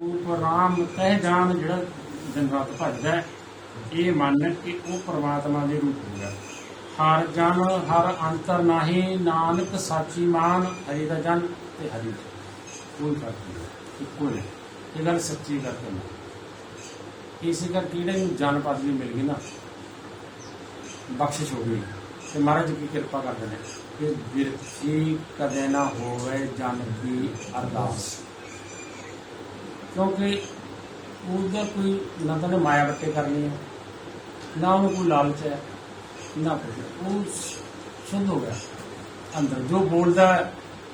ਉਪਰਾਮ ਕਹਿ ਜਾਣ ਜਿਹੜਾ ਦਿਨ ਭਜਦਾ ਇਹ ਮੰਨ ਕਿ ਉਹ ਪ੍ਰਮਾਤਮਾ ਦੇ ਰੂਪ ਹੋ। ਹਰ ਜਨ, ਹਰ ਅੰਤਰ ਨਾਹੀ, ਨਾਨਕ ਸਾਚੀ ਮਾਨ, ਹਰੀ ਦਾ ਜਨ ਤੇ ਹਰੀ ਕੋਈ ਫ਼ਰਕ ਨਹੀਂ, ਇੱਕੋ ਨੇ ਇਹ ਗੱਲ ਸੱਚੀ ਕਰਕੇ ਨਾ ਇਸੇ ਕਰਕੇ ਜਿਹੜੇ ਨੂੰ ਜਨ ਪਦਵੀ ਮਿਲ ਗਈ ਨਾ। ਬਖਸ਼ਿਸ਼ ਹੋ ਗਈ। ਤੇ ਮਹਾਰਾਜ ਜੀ ਕੀ ਕਿਰਪਾ ਕਰਦੇ ਨੇ ਕਿ ਬਿਰਥੀ ਕਦੇ ਨਾ ਹੋਵੇ ਜਨ ਦੀ ਅਰਦਾਸ। ਕਿਉਂਕਿ ਉਹਦਾ ਕੋਈ ਨਾ ਤਾਂ ਉਹਨੇ ਮਾਇਆ ਬੱਤੇ ਕਰਨੀ ਹੈ, ਨਾ ਉਹਨੂੰ ਕੋਈ ਲਾਲਚ ਹੈ, ਨਾ ਕੁਝ ਉਹ ਸ਼ੁੱਧ ਹੋ ਗਿਆ ਅੰਦਰ। ਜੋ ਬੋਲਦਾ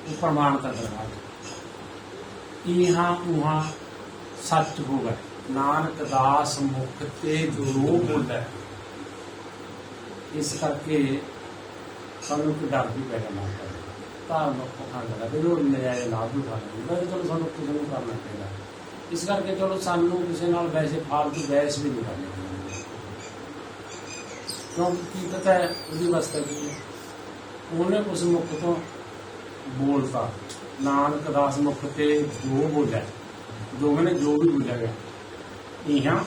ਉਹ ਪ੍ਰਮਾਣ ਦਾ ਦਰਵਾਜ਼ਾ ਇਹਾਂ ਉਹਾਂ ਸੱਚ ਹੋਗਾ ਨਾਨਕ ਦਾਸ ਮੁਖ ਤੇ ਜੋ ਬੋਲਦਾ ਇਸ ਕਰਕੇ ਸਾਨੂੰ ਕੋਈ ਡਰ ਵੀ ਪੈਦਾ ਨਾ ਕਰੇ। ਤਾਂ ਲੋਕ ਖਾਣ ਲੱਗਾ ਤੇ ਉਹ ਲਾਭ ਵੀ ਉਠਾਉਂਦੇ ਮੈਂ ਚਲੋ ਸਾਨੂੰ ਕੁਝ ਨੂੰ ਕਰਨਾ ਪੈਂਦਾ। ਇਸ ਕਰਕੇ ਚਲੋ ਸਾਨੂੰ ਕਿਸੇ ਨਾਲ ਵੈਸੇ ਫਾਲਤੂ ਬਹਿਸ ਵੀ ਨਹੀਂ ਕਰਨੀ ਕਿਉਂਕਿ ਕੀ ਪਤਾ ਹੈ ਉਹਦੀ ਵਸਤਾ ਕੀ ਹੈ। ਉਹਨੇ ਉਸ ਮੁਖ ਤੋਂ ਬੋਲਤਾ। ਨਾਨਕ ਦਾਸ ਮੁਖ ਤੇ ਜੋ ਬੋਲਿਆ ਜੋ ਮੈਨੇ ਜੋ ਵੀ ਬੋਲਿਆ ਗਿਆ। ਇਹਾਂ,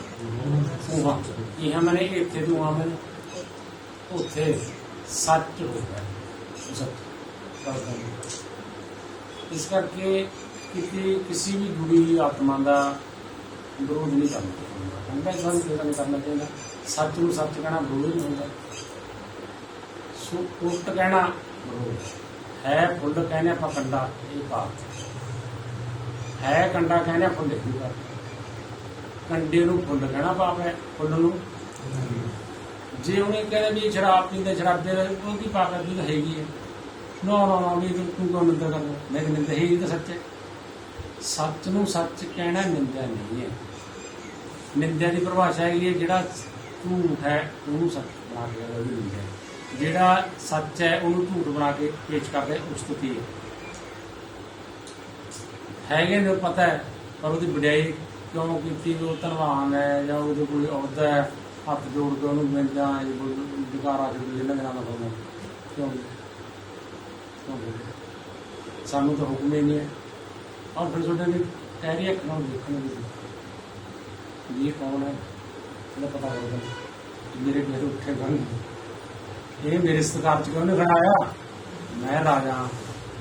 ਉਹਾਂ, ਇਹਾਂ ਮੈਨੇ ਇੱਥੇ ਤੋਂ ਆ ਮੈਨੇ। ਉੱਥੇ ਸੱਚ ਹੋ ਗਿਆ। ਸੱਚ। ਇਸ ਕਰਕੇ ਕਿਤੇ ਕਿਸੇ ਵੀ ਜੁੜੀ ਆਤਮਾ ਦਾ ਵਿਰੋਧ ਨਹੀਂ ਕਰਨਾ ਚਾਹੀਦਾ। ਹੁੰਦਾ ਸਾਨੂੰ ਕਿਹਦਾ ਨਹੀਂ ਕਰਨਾ ਚਾਹੀਦਾ। ਸੱਚ ਨੂੰ ਸੱਚ ਕਹਿਣਾ ਵਿਰੋਧ ਨਹੀਂ ਹੁੰਦਾ। ਸੋ ਉਲਟ ਕਹਿਣਾ ਵਿਰੋਧ। ਹੈ ਫੁੱਲ ਕਹਿੰਦੇ ਆਪਾਂ ਕੰਡਾ, ਇਹ ਪਾਪ ਹੈ ਕੰਡਾ ਕਹਿੰਦੇ ਆਪਾਂ ਫੁੱਲ ਕੀ ਕਰ ਕੰਡੇ ਨੂੰ ਫੁੱਲ ਕਹਿਣਾ ਪਾਪ ਹੈ, ਫੁੱਲ ਨੂੰ। ਜੇ ਉਹਨੇ ਕਹਿੰਦੇ ਵੀ ਸ਼ਰਾਬ ਪੀਂਦੇ ਸ਼ਰਾਬੇ ਉਹ ਕੀ ਪਾਪ ਹੈ ਵੀ ਹੈਗੀ ਹੈ। ਨੋ ਨੋ ਨੋ, ਵੀ ਤੂੰ ਤੂੰ ਕਿਉਂ ਨਿੰਦਾ ਕਰਦਾ? ਮੈਂ ਕਿ ਨਿੰਦਾ ਹੀ ਤਾਂ ਸੱਚ ਹੈ। ਸੱਚ ਨੂੰ ਸੱਚ ਕਹਿਣਾ ਨਿੰਦਿਆ ਨਹੀਂ ਹੈ। ਨਿੰਦਿਆ ਦੀ ਪਰਿਭਾਸ਼ਾ ਹੈਗੀ ਹੈ, ਜਿਹੜਾ ਝੂਠ ਹੈ, ਉਹਨੂੰ ਸੱਚ ਬਣਾ ਕੇ ਉਹਦੀ ਨਿੰਦਾ ਜਿਹੜਾ ਸੱਚ ਹੈ, ਉਹਨੂੰ ਝੂਠ ਬਣਾ ਕੇ ਪੇਸ਼ ਕਰਦੇ, ਉਸ ਤੋਂ ਕੀ ਹੈਗੇ ਨੇ, ਪਤਾ ਹੈ, ਪਰ ਉਹਦੀ ਵਡਿਆਈ ਕਿਉਂ ਕੀਤੀ? ਉਹ ਧਨਵਾਨ ਹੈ ਜਾਂ ਉਹਦੇ ਕੋਈ ਅਹੁਦਾ ਹੈ, ਹੱਥ ਜੋੜ ਕੇ ਉਹਨੂੰ ਮਿਲਦਾ ਹੈ ਵਿਕਾਰਾ ਜੁੜ ਜਿਹਨਾਂ ਦੇ ਨਾਲ ਹੋਣਾ ਕਿਉਂ? ਸਾਨੂੰ ਤਾਂ ਹੁਕਮ ਹੀ ਨਹੀਂ ਹੈ। ਔਰ ਫਿਰ ਤੁਹਾਡੇ ਨੇ ਕਹਿਰੀ ਅੱਖਾਂ ਨੂੰ ਦੇਖਣ ਨੂੰ ਵੀ ਇਹ ਕੌਣ ਹੈ? ਇਹਦਾ ਪਤਾ ਹੋਗਾ ਮੇਰੇ ਘਰ ਉੱਠੇ ਗਨ ਇਹ ਮੇਰੇ ਸਤਿਕਾਰ ਚ ਕਿਉਂ ਨਹੀਂ ਮੈਂ ਰਾਜਾ,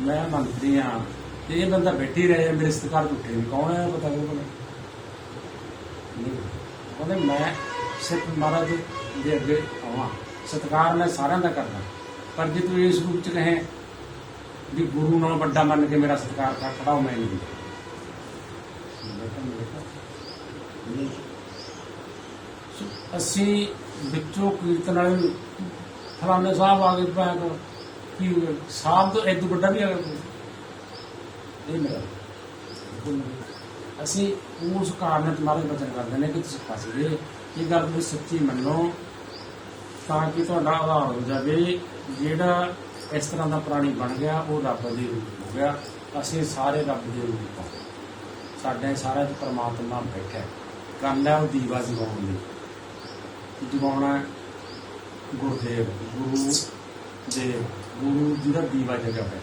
ਮੈਂ ਮੰਤਰੀ ਹਾਂ। ਤੇ ਇਹ ਬੰਦਾ ਬੈਠੀ ਰਹੇ ਮੇਰੇ ਸਤਿਕਾਰ ਚ ਉੱਠੇ ਕੌਣ ਹੈ? ਪਤਾ ਨਹੀਂ ਕੋਲ ਉਹਨੇ ਮੈਂ ਸਿਰਫ ਮਹਾਰਾਜ ਦੇ ਅੱਗੇ ਆਵਾਂ। ਸਤਿਕਾਰ ਮੈਂ ਸਾਰਿਆਂ ਦਾ ਕਰਨਾ ਪਰ ਜੇ ਤੂੰ ਇਸ ਰੂਪ ਚ ਕਹੇ ਵੀ ਗੁਰੂ ਨਾਲ ਵੱਡਾ ਮੰਨ ਕੇ ਮੇਰਾ ਸਤਿਕਾਰ ਕਰ ਖੜਾ ਮੈਂ ਨਹੀਂ। ਅਸੀਂ ਵਿੱਚੋਂ ਕੀਰਤਨ ਵਾਲੇ ਫਲਾਣੇ ਸਾਹਿਬ ਆ ਗਏ ਭੈਣ ਕੋਲ ਕੀ ਸਾਹਿਬ ਤੋਂ ਇਦੋਂ ਵੱਡਾ ਵੀ ਆ ਗਿਆ ਇਹ ਮੇਰਾ। ਅਸੀਂ ਉਸ ਕਾਰਨ ਤੁਹਾਡੇ ਬਚਨ ਕਰਦੇ ਨੇ ਕਿ ਤੁਸੀਂ ਫਸ ਗਏ। ਇਹ ਗੱਲ ਤੁਸੀਂ ਸੱਚੀ ਮੰਨੋ ਤਾਂ ਕਿ ਤੁਹਾਡਾ ਆਧਾਰ ਹੋ ਜਾਵੇ। ਜਿਹੜਾ ਇਸ ਤਰ੍ਹਾਂ ਦਾ ਪ੍ਰਾਣੀ ਬਣ ਗਿਆ, ਉਹ ਰੱਬ ਦੇ ਰੂਪ ਹੋ ਗਿਆ। ਅਸੀਂ ਸਾਰੇ ਰੱਬ ਦੇ ਰੂਪ ਹਾਂ। ਸਾਡੇ ਸਾਰਾ ਚ ਪ੍ਰਮਾਤਮਾ ਬੈਠਾ ਹੈ। ਗੱਲ ਹੈ, ਉਹ ਦੀਵਾ ਜਗਾਉਣ ਦੀ ਜਗਾਉਣਾ ਗੁਰਦੇਵ, ਗੁਰੂ ਦੇਵ। ਗੁਰੂ ਜਿਹਦਾ ਦੀਵਾ ਜਗਿਆ ਹੋਇਆ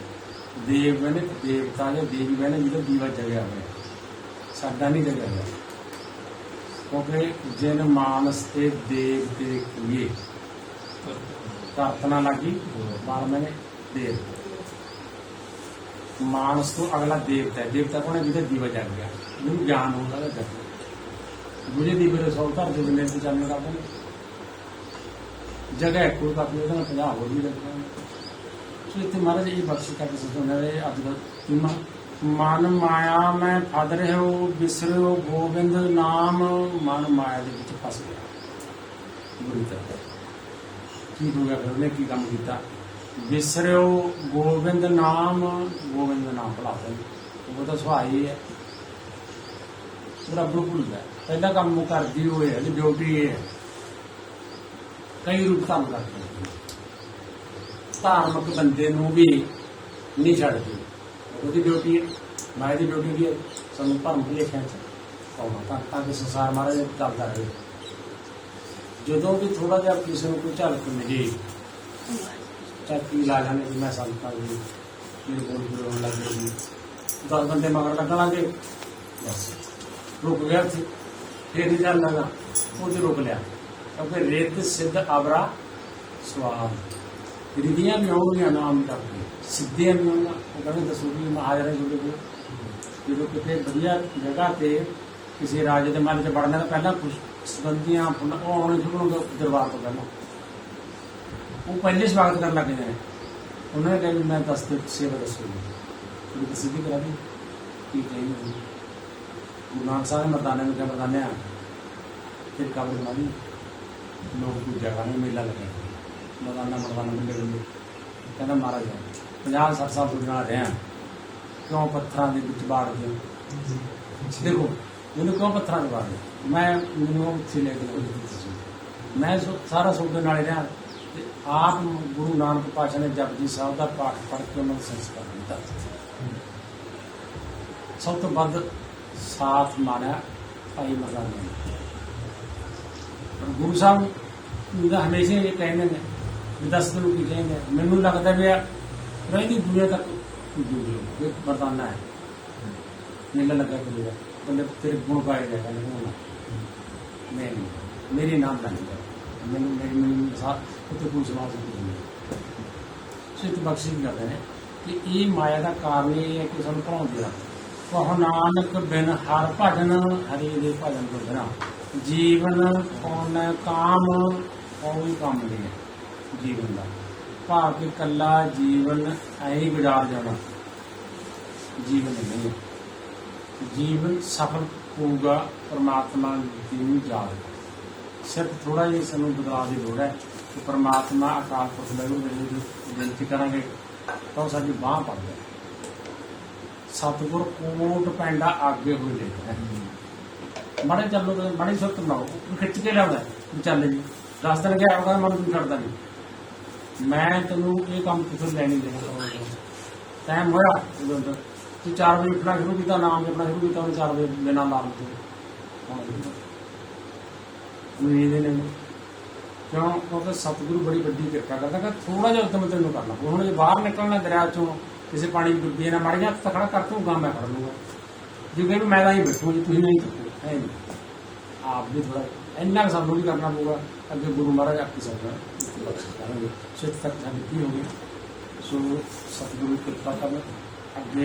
ਦੇਵ ਬਣੇ ਦੇਵਤਾ ਜਾਂ ਦੇਵੀ ਬਣੇ ਜਿਹਦਾ ਦੀਵਾ ਜਗਿਆ ਹੋਇਆ ਸਾਡਾ ਨਹੀਂ ਜਗਿਆ ਹੋਇਆ। ਕਿਉਂਕਿ ਜਿਨ ਮਾਨਸ ਤੇ ਦੇਵ ਦੇ ਕੀਏ ਪ੍ਰਾਰਥਨਾ ਲੱਗੀ। ਬਾਰ ਮੈਨੇ ਮਾਨਸ ਤੋਂ ਅਗਲਾ ਦੇਵਤਾ ਹੈ। ਦੇਵਤਾ ਕੋਣ ਹੈ? ਜਿਹਦਾ ਦੀਵਾ ਜਗ ਗਿਆ। ਜਿਹਨੂੰ ਗਿਆਨ ਹੁੰਦਾ ਹੈ ਜਗ ਜਿਹਦੇ ਦੀਵੇ ਦੇ ਸੌ ਧਰ ਦੇ ਜਿੰਨੇ ਤੇ ਚਾਨਣ ਕਰਦੇ ਨੇ ਜਗ੍ਹਾ ਕੋਈ ਕਾਪੀ ਉਹਦਾ 50 ਹੋਰ ਵੀ ਲੱਗਦਾ ਸੋ ਇੱਥੇ ਮਹਾਰਾਜ ਇਹ ਬਖਸ਼ ਕਰਕੇ ਸਿੱਧਾ ਨੇ ਅੱਜ ਦਾ ਤੁਮਾ ਮਨ ਮਾਇਆ ਮੈਂ ਫਦ ਰਹਿਓ ਬਿਸਰਿਓ ਗੋਬਿੰਦ ਨਾਮ, ਮਨ ਮਾਇਆ ਦੇ ਵਿੱਚ ਫਸ ਗਿਆ। ਬੁਰੀ ਤਰ੍ਹਾਂ। ਕੀ ਹੋ ਗਿਆ ਫਿਰ? ਉਹਨੇ ਕੀ ਕੰਮ ਕੀਤਾ? ਵਿਸਰਿਓ ਗੋਬਿੰਦ ਨਾਮ ਗੋਬਿੰਦ ਨਾਮ ਭੁਲਾ ਉਹ ਤਾਂ ਸੁਭਾਅ ਹੈ ਰੱਬ ਭੁੱਲਦਾ ਹੈ। ਪਹਿਲਾ ਕੰਮ ਕਰਦੀ ਹੋਏ ਹੈ ਡਿਊਟੀ ਇਹ ਹੈ। ਕਈ ਰੂਪ ਧਾਰਨ ਕਰਦੇ ਧਾਰਮਿਕ ਬੰਦੇ ਨੂੰ ਵੀ ਨਹੀਂ ਛੱਡਦੀ। ਉਹਦੀ ਡਿਊਟੀ ਹੈ। ਮਾਇਆ ਦੀ ਡਿਊਟੀ ਵੀ ਹੈ। ਸਾਨੂੰ ਭਰਮ ਵੀ ਲਿਖਿਆ ਚ ਪਾਉਣਾ। ਤਾਂ ਤਾਂ ਕਿ ਸੰਸਾਰ ਮਹਾਰਾਜ ਚੱਲਦਾ ਰਹੇ। ਜਦੋਂ ਵੀ ਥੋੜਾ ਜਿਹਾ ਕਿਸੇ ਨੂੰ ਕੋਈ ਝਲਕ ਮਿਲੇ ਚਾਹੇ ਕੀ ਨੇ ਜਾਣੇ ਕਿ ਮੈਂ ਸੰਤਾਂ ਦੀ ਮੇਰੇ ਕੋਲ ਗੁਰੂ ਹੋਣ ਲੱਗ ਗਈ ਦਸ ਬੰਦੇ ਮਗਰ ਲੱਗਣਾਗੇ ਬਸ। ਰੁਕ ਗਿਆ ਸੀ ਫਿਰ ਨਹੀਂ ਚੱਲ ਲਗਾ। ਉਹ ਤੇ ਰੁਕ ਲਿਆ। ਕਿਉਂਕਿ ਰੇਤ ਸਿੱਧ ਅਬਰਾ ਸਵਾਦ। ਰਿਧੀਆਂ ਵੀ ਆਉਣਗੀਆਂ ਨਾਮ ਕਰਕੇ ਸਿੱਧੀਆਂ ਵੀ ਆਉਣਗੀਆਂ ਉਹ ਕਹਿੰਦੇ ਦੱਸੋ ਵੀ ਮਹਾਰਾਜਾ ਜੁੜੇ ਹੋਏ। ਜਦੋਂ ਕਿਤੇ ਵਧੀਆ ਜਗ੍ਹਾ ਤੇ ਕਿਸੇ ਰਾਜੇ ਦੇ ਮਨ 'ਚ ਵੜਨਾ ਤਾਂ ਪਹਿਲਾਂ ਕੁਝ ਸੰਬੰਧੀਆਂ ਉਹ ਆਉਣੇ ਸ਼ੁਰੂ ਹੋ ਦਰਬਾਰ ਤੋਂ ਪਹਿਲਾਂ। ਉਹ ਪਹਿਲੇ ਸਵਾਗਤ ਕਰਨ ਲੱਗ ਜਾਂਦੇ ਨੇ। ਉਹਨਾਂ ਨੇ ਕਿਹਾ ਵੀ ਮੈਂ ਦੱਸ ਦੇ ਸੇਵਾ ਦੱਸੋ। ਜੀ ਵੀ ਸਿੱਧੀ ਕਰਾ ਦੀ ਕੀ ਕਹਿੰਦੇ ਗੁਰੂ ਨਾਨਕ ਸਾਹਿਬ ਨੇ ਮਰਦਾਨੇ ਨੂੰ ਕਿਹਾ ਮਰਦਾਨੇ ਆ ਫਿਰ ਕਬਰ ਬਣਾ ਲਈ। ਲੋਕ ਪੂਜਾ ਕਰਨ ਮੇਲਾ ਲੱਗਿਆ। ਮਰਦਾਨਾ ਮਰਦਾਨਾ ਮਿਲੇ ਮਿਲੇ ਕਹਿੰਦਾ, ਮਹਾਰਾਜ 50 60 ਸਾਲ ਤੋਂ ਨਾਲ ਰਿਹਾ। ਕਿਉਂ ਪੱਥਰਾਂ ਦੇ ਵਿੱਚ ਬਾੜ ਦਿਓ? ਦੇਖੋ, ਮੈਨੂੰ ਕਿਉਂ ਪੱਥਰਾਂ ਦੇ ਬਾੜ ਮੈਂ, ਮੈਨੂੰ ਉੱਥੇ ਲੈ ਕੇ ਮੈਂ ਸੋ- ਸਾਰਾ ਸੌਦੇ ਨਾਲ ਰਿਹਾ। ਤੇ ਆਪ ਗੁਰੂ ਨਾਨਕ ਪਾਤਸ਼ਾਹ ਨੇ ਜਪਜੀ ਸਾਹਿਬ ਦਾ ਪਾਠ ਪੜ੍ਹ ਕੇ ਉਹਨਾਂ ਨੂੰ ਸੰਸਕਾਰ ਦਿੱਤਾ। ਸਭ ਤੋਂ ਵੱਧ ਸਾਥ ਮਾਰਿਆ ਭਾਈ ਮਰਦਾਨਾ ਨੇ। ਗੁਰੂ ਸਾਹਿਬ ਉਹਦਾ ਹਮੇਸ਼ਾ ਇਹ ਕਹਿੰਦੇ ਨੇ ਵੀ ਨੂੰ ਕੀ ਕਹਿੰਦੇ ਮੈਨੂੰ ਲੱਗਦਾ ਵੀ ਆ ਰਹਿੰਦੀ ਦੁਨੀਆ ਤੱਕ ਜੁੜਿਓ ਇਹ ਮਰਦਾਨਾ ਹੈ। ਮੈਨੂੰ ਲੱਗਾ ਕਿ ਇਹ ਬੰਦੇ ਤੇਰੇ ਗੁਣ ਗਾਏ ਜਾ ਕਹਿੰਦੇ ਮੈਂ ਨਹੀਂ ਮੇਰੀ ਨਾਮ ਦਾ ਨਹੀਂ ਮੈਨੂੰ, ਮੇਰੀ, ਮੈਨੂੰ ਸਾਥ ਉੱਤੇ ਕੋਈ ਸਮਾਜ ਨਹੀਂ ਸਿੱਧ ਬਖਸ਼ੀ ਵੀ ਕਰਦੇ ਨੇ ਕਿ ਇਹ ਮਾਇਆ ਦਾ ਕਾਰਨ ਇਹ ਹੈ ਕਿ ਸਾਨੂੰ ਭਰਾਉਂਦੇ ਆ ਕਹੋ ਨਾਨਕ ਬਿਨ ਹਰ ਭਜਨ, ਹਰੀ ਦੇ ਭਜਨ ਤੋਂ ਬਿਨਾ ਜੀਵਨ ਕੌਣ ਕਾਮ ਕੋਈ ਕੰਮ ਨਹੀਂ ਹੈ ਜੀਵਨ ਦਾ। ਭਾਵ ਕਿ ਕੱਲਾ ਜੀਵਨ ਐਂ ਹੀ ਗੁਜ਼ਾਰ ਜਾਣਾ। ਜੀਵਨ ਨਹੀਂ ਜੀਵਨ ਸਫਲ ਹੋਊਗਾ, ਪਰਮਾਤਮਾ ਦੀ ਨੂੰ ਯਾਦ ਸਿਰਫ ਥੋੜਾ ਜਿਹਾ ਸਾਨੂੰ ਬਦਲਾਅ ਦੀ ਲੋੜ ਹੈ। ਕਿ ਪਰਮਾਤਮਾ ਅਕਾਲ ਪੁਰਖ ਦਾ ਨੂੰ ਬੇਨਤੀ ਕਰਾਂਗੇ, ਤਾਂ ਉਹ ਸਾਡੀ ਬਾਹ ਪੜ ਜਾਏ। ਸਤਿਗੁਰ ਕੋਟ ਪੈਂਡਾ ਅੱਗੇ ਹੋਏ ਦੇਖਦਾ ਹੈ ਮਾੜੇ ਚੱਲੋ ਤੇ ਮਾੜੀ ਸੁਰਤ ਬਣਾਓ ਖਿੱਚ ਕੇ ਲਿਆਉਂਦਾ ਚੱਲੇ ਜੀ, ਦਸ ਦਿਨ ਗਿਆ, ਉਹਦਾ ਮਨ ਕੋਈ ਕਰਦਾ ਨਹੀਂ। ਮੈਂ ਤੈਨੂੰ ਇਹ ਕੰਮ ਕਿਥੋਂ ਲੈਣੀ ਦੇਣਾ? ਟਾਈਮ ਹੋਇਆ ਉਦੋਂ ਤੱਕ ਤੂੰ 4 ਵਜੇ ਉੱਠਣਾ ਸ਼ੁਰੂ ਕੀਤਾ, ਨਾਮ ਜਪਣਾ ਸ਼ੁਰੂ ਕੀਤਾ, ਉਹਨੇ 4 ਵਜੇ ਬਿਨਾਂ ਨਾਮ ਤੋਂ। ਨੀਂਦ ਹੀ ਨਹੀਂ। ਕਿਉਂ? ਕਿਉਂਕਿ ਸਤਿਗੁਰੂ ਬੜੀ ਵੱਡੀ ਕਿਰਪਾ ਕਰਦਾ ਕਿ ਥੋੜਾ ਜਿਹਾ ਉਦਮ ਤੈਨੂੰ ਕਰਨਾ ਹੁਣ ਜੇ ਬਾਹਰ ਨਿਕਲਣਾ ਦਰਿਆ ਚੋਂ, ਕਿਸੇ ਪਾਣੀ ਦੀ ਡੁੱਬੀ ਨਾ ਮੜ ਜਾ ਤਾਂ ਖੜਾ ਕਰ ਤੂੰ, ਗਾ ਮੈਂ ਫੜ ਲੂੰਗਾ। ਜੇ ਕਹਿੰਦੇ ਮੈਂ ਤਾਂ ਹੀ ਬੈਠੂ, ਜੀ ਤੁਸੀਂ ਨਹੀਂ ਚੁੱਕੋ ਹੈ ਆਪ ਵੀ ਥੋੜਾ ਇੰਨਾ ਕੁ ਸਾਨੂੰ ਵੀ ਕਰਨਾ ਪਊਗਾ, ਅੱਗੇ ਗੁਰੂ ਮਹਾਰਾਜ ਆਪੀ ਸਕਦਾ ਕਰਾਂਗੇ। ਸਿੱਖ ਤੱਕ ਸਾਡੀ ਕੀ ਹੋ ਗਈ। ਸੋ ਸਤਿਗੁਰੂ ਕਿਰਪਾ ਕਰਨ, ਅੱਗੇ